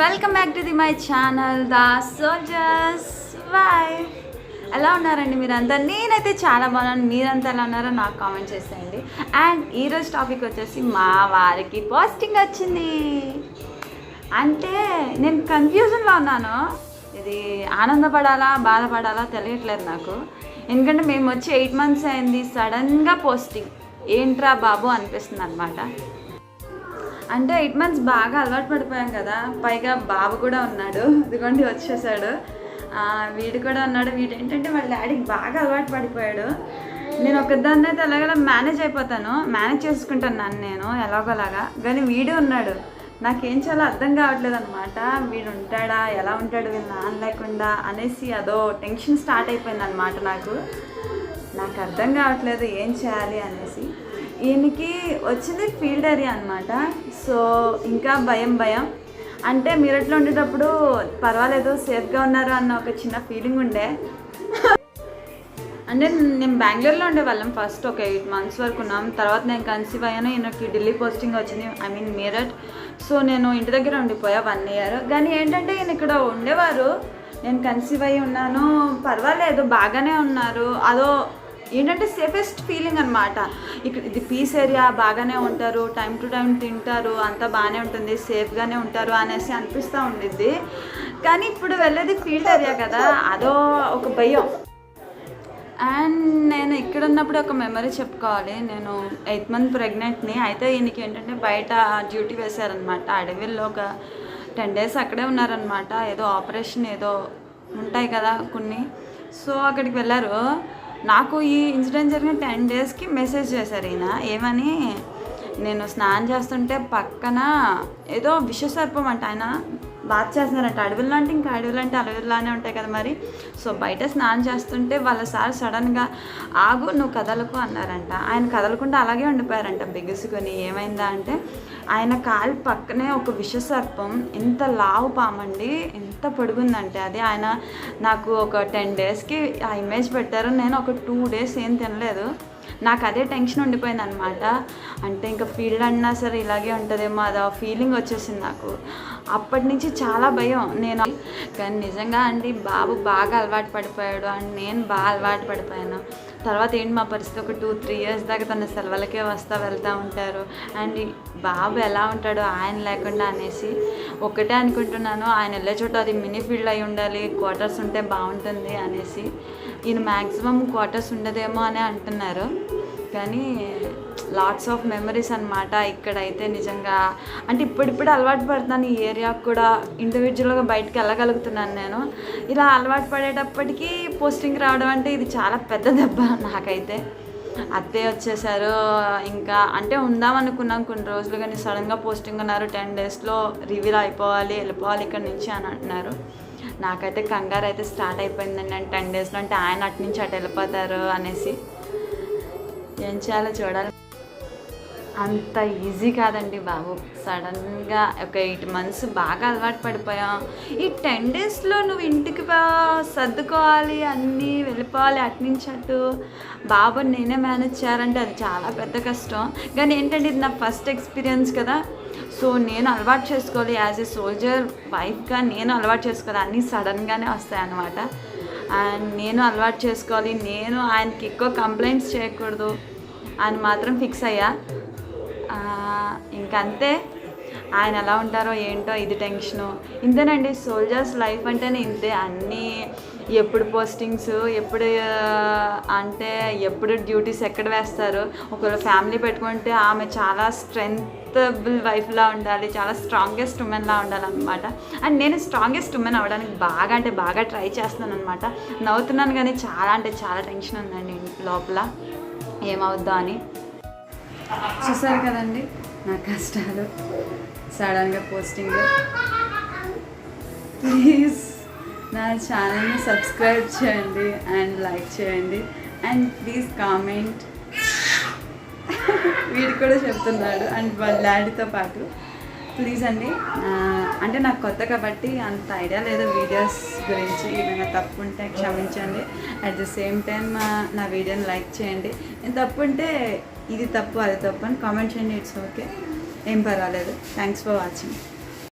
Welcome back to the my channel the soldiers boy ఎలా ఉన్నారండి మీరంతా? నేనైతే చాలా బాగున్నాను. మీరంతా ఎలా ఉన్నారో నాకు కామెంట్ చేసేయండి. అండ్ ఈరోజు టాపిక్ వచ్చేసి మా వారికి పోస్టింగ్ వచ్చింది. అంటే నేను కన్ఫ్యూజన్లో ఉన్నాను. ఇది ఆనందపడాలా బాధపడాలా తెలియట్లేదు నాకు. ఎందుకంటే మేము వచ్చి ఎయిట్ మంత్స్ అయింది సడన్గా పోస్టింగ్ ఏంట్రా బాబు అనిపిస్తుంది అనమాట అంటే ఎయిట్ మంత్స్ బాగా అలవాటు పడిపోయాం కదా. పైగా బాబు కూడా ఉన్నాడు. ఇదిగోండి వచ్చేసాడు. వీడు కూడా ఉన్నాడు. వీడు ఏంటంటే వాళ్ళ డాడీకి బాగా అలవాటు పడిపోయాడు. నేను ఒకదాన్ని అయితే ఎలాగలా మేనేజ్ అయిపోతాను. మేనేజ్ చేసుకుంటాను నన్ను నేను ఎలాగోలాగా. కానీ వీడు ఉన్నాడు. నాకేం చాలా అర్థం కావట్లేదు అనమాట వీడు ఉంటాడా? ఎలా ఉంటాడు? వీళ్ళు నాన్న లేకుండా అనేసి అదో టెన్షన్ స్టార్ట్ అయిపోయింది అనమాట నాకు. నాకు అర్థం కావట్లేదు. ఏం చేయాలి అనేసి. ఈయనకి వచ్చింది ఫీల్డ్ ఏరియా అనమాట సో ఇంకా భయం భయం. అంటే మీరట్లో ఉండేటప్పుడు పర్వాలేదు సేఫ్గా ఉన్నారు అన్న ఒక చిన్న ఫీలింగ్ ఉండే. అంటే నేను బెంగళూరులో ఉండేవాళ్ళం ఫస్ట్ ఒక ఎయిట్ మంత్స్ వరకు ఉన్నాం. తర్వాత నేను కన్సీవ్ అయ్యాను. ఈయనకి ఢిల్లీ పోస్టింగ్ వచ్చింది ఐ మీన్ మీరట్. సో నేను ఇంటి దగ్గర ఉండిపోయా వన్ ఇయర్. కానీ ఏంటంటే ఈయన ఇక్కడ ఉండేవారు. నేను కన్సీవ్ అయ్యి ఉన్నాను. పర్వాలేదు బాగానే ఉన్నారు. అదో ఏంటంటే సేఫెస్ట్ ఫీలింగ్ అనమాట ఇక్కడ ఇది పీస్ ఏరియా బాగానే ఉంటారు టైం టు టైం తింటారు అంతా బాగానే ఉంటుంది సేఫ్గానే ఉంటారు అనేసి అనిపిస్తూ ఉండిద్ది. కానీ ఇప్పుడు వెళ్ళేది ఫీల్డ్ ఏరియా కదా అదో ఒక భయం. అండ్ నేను ఇక్కడ ఉన్నప్పుడు ఒక మెమరీ చెప్పుకోవాలి. నేను ఎయిత్ మంత్ ప్రెగ్నెంట్ని అయితే ఈయనకి ఏంటంటే బయట డ్యూటీ వేశారనమాట అడవిలో ఒక టెన్ డేస్ అక్కడే ఉన్నారనమాట ఏదో ఆపరేషన్ ఏదో ఉంటాయి కదా కొన్ని. సో అక్కడికి వెళ్ళారు. నాకు ఈ ఇన్సిడెంట్ జరిగిన టెన్ డేస్కి మెసేజ్ చేశారు ఈయన. ఏమని? నేను స్నానం చేస్తుంటే పక్కన ఏదో విషసర్పం అంట ఆయన. బాగా చేస్తున్నారంట. అడవుల్లో అంటే ఇంకా అడవులు అంటే అడవుల్లానే ఉంటాయి కదా మరి. సో బయట స్నానం చేస్తుంటే వాళ్ళ సార్ సడన్గా ఆగు నువ్వు కదలకు అన్నారంట. ఆయన కదలకుండా అలాగే ఉండిపోయారంట బిగుసుకొని. ఏమైందా అంటే ఆయన కాలు పక్కనే ఒక విషసర్పం ఇంత లావు పామండి ఎంత పొడుగుందంటే. అది ఆయన నాకు ఒక టెన్ డేస్కి ఆ ఇమేజ్ పెట్టారు. నేను ఒక టూ డేస్ ఏం తినలేదు. నాకు అదే టెన్షన్ ఉండిపోయింది అనమాట అంటే ఇంకా ఫీల్డ్ అన్నా సరే ఇలాగే ఉంటుందేమో అది ఆ ఫీలింగ్ వచ్చేసింది నాకు. అప్పటి నుంచి చాలా భయం. నేను కానీ నిజంగా అండి బాబు బాగా అలవాటు పడిపోయాడు అండ్ నేను బాగా అలవాటు పడిపోయాను. తర్వాత ఏంటి మా పరిస్థితి? ఒక టూ త్రీ ఇయర్స్ దాకా తన సెలవులకే వస్తా వెళ్తూ ఉంటారు. అండ్ బాబు ఎలా ఉంటాడో ఆయన లేకుండా అనేసి ఒకటే అనుకుంటున్నాను. ఆయన వెళ్ళే చోట అది మినీ ఫీల్డ్ అయి ఉండాలి క్వార్టర్స్ ఉంటే బాగుంటుంది అనేసి ఈయన మ్యాక్సిమం క్వార్టర్స్ ఉండదేమో అని అంటున్నారు. కానీ లాట్స్ ఆఫ్ మెమరీస్ అనమాట ఇక్కడైతే నిజంగా. అంటే ఇప్పుడిప్పుడు అలవాటు పడుతున్నాను ఈ ఏరియాకు కూడా. ఇండివిజువల్గా బయటకు వెళ్ళగలుగుతున్నాను నేను. ఇలా అలవాటు పడేటప్పటికీ పోస్టింగ్ రావడం అంటే ఇది చాలా పెద్ద దెబ్బ నాకైతే. అత్తే వచ్చేసారు. ఇంకా అంటే ఉందాం అనుకున్నాం కొన్ని రోజులు కానీ సడన్గా పోస్టింగ్ ఉన్నారు. టెన్ డేస్లో రివీల్ అయిపోవాలి వెళ్ళిపోవాలి ఇక్కడ నుంచి అని అంటున్నారు. నాకైతే కంగారు అయితే స్టార్ట్ అయిపోయిందండి. అంటే టెన్ డేస్లో అంటే ఆయన అటు నుంచి అటు వెళ్ళిపోతారు అనేసి. ఏం చేయాలో చూడాలి. అంత ఈజీ కాదండి బాబు. సడన్గా ఒక ఎయిట్ మంత్స్ బాగా అలవాటు పడిపోయాం. ఈ టెన్ డేస్లో నువ్వు ఇంటికి పో- సర్దుకోవాలి అన్నీ వెళ్ళిపోవాలి అటు అటు. బాబు నేనే మేనేజ్ చేయాలంటే అది చాలా పెద్ద కష్టం. కానీ ఏంటంటే ఇది నా ఫస్ట్ ఎక్స్పీరియన్స్ కదా. సో నేను అలవాటు చేసుకోవాలి. యాజ్ ఏ సోల్జర్ వైఫ్గా నేను అలవాటు చేసుకోవాలి. అన్నీ సడన్గానే వస్తాయి అన్నమాట. అండ్ నేను అలవాటు చేసుకోవాలి. నేను ఆయనకి ఎక్కువ కంప్లైంట్స్ చేయకూడదు. అని మాత్రం ఫిక్స్ అయ్యా. ఇంకంతే. ఆయన ఎలా ఉంటారో ఏంటో ఇది టెన్షను. ఇంతేనండి సోల్జర్స్ లైఫ్ అంటేనే ఇంతే. అన్నీ ఎప్పుడు పోస్టింగ్స్ ఎప్పుడు అంటే ఎప్పుడు డ్యూటీస్ ఎక్కడ వేస్తారు. ఒకవేళ ఫ్యామిలీ పెట్టుకుంటే ఆమె చాలా స్ట్రెంగ్తబుల్ వైఫ్లా ఉండాలి చాలా స్ట్రాంగెస్ట్ ఉమెన్లా ఉండాలన్నమాట. అండ్ నేను స్ట్రాంగెస్ట్ ఉమెన్ అవ్వడానికి బాగా అంటే బాగా ట్రై చేస్తున్నాను అనమాట నవ్వుతున్నాను కానీ చాలా అంటే చాలా టెన్షన్ ఉందండి లోపల. ఏమవుద్దో అని. చూసారు కదండి నా కష్టాలు. సడన్గా పోస్టింగ్. ప్లీజ్ నా ఛానల్ని సబ్స్క్రైబ్ చేయండి అండ్ లైక్ చేయండి. And please comment. వీడు కూడా చెప్తున్నాడు అండ్ వాళ్ళ డాడీతో పాటు. ప్లీజ్ అండి. అంటే నాకు కొత్త కాబట్టి అంత ఐడియా లేదు వీడియోస్ గురించి. ఏమైనా తప్పు ఉంటే క్షమించండి అట్ ద సేమ్ టైం నా వీడియోని లైక్ చేయండి. నేను తప్పు ఉంటే ఇది తప్పు అది తప్పు అని కామెంట్ చేయండి. ఇట్స్ ఓకే ఏం పర్వాలేదు. Thanks for watching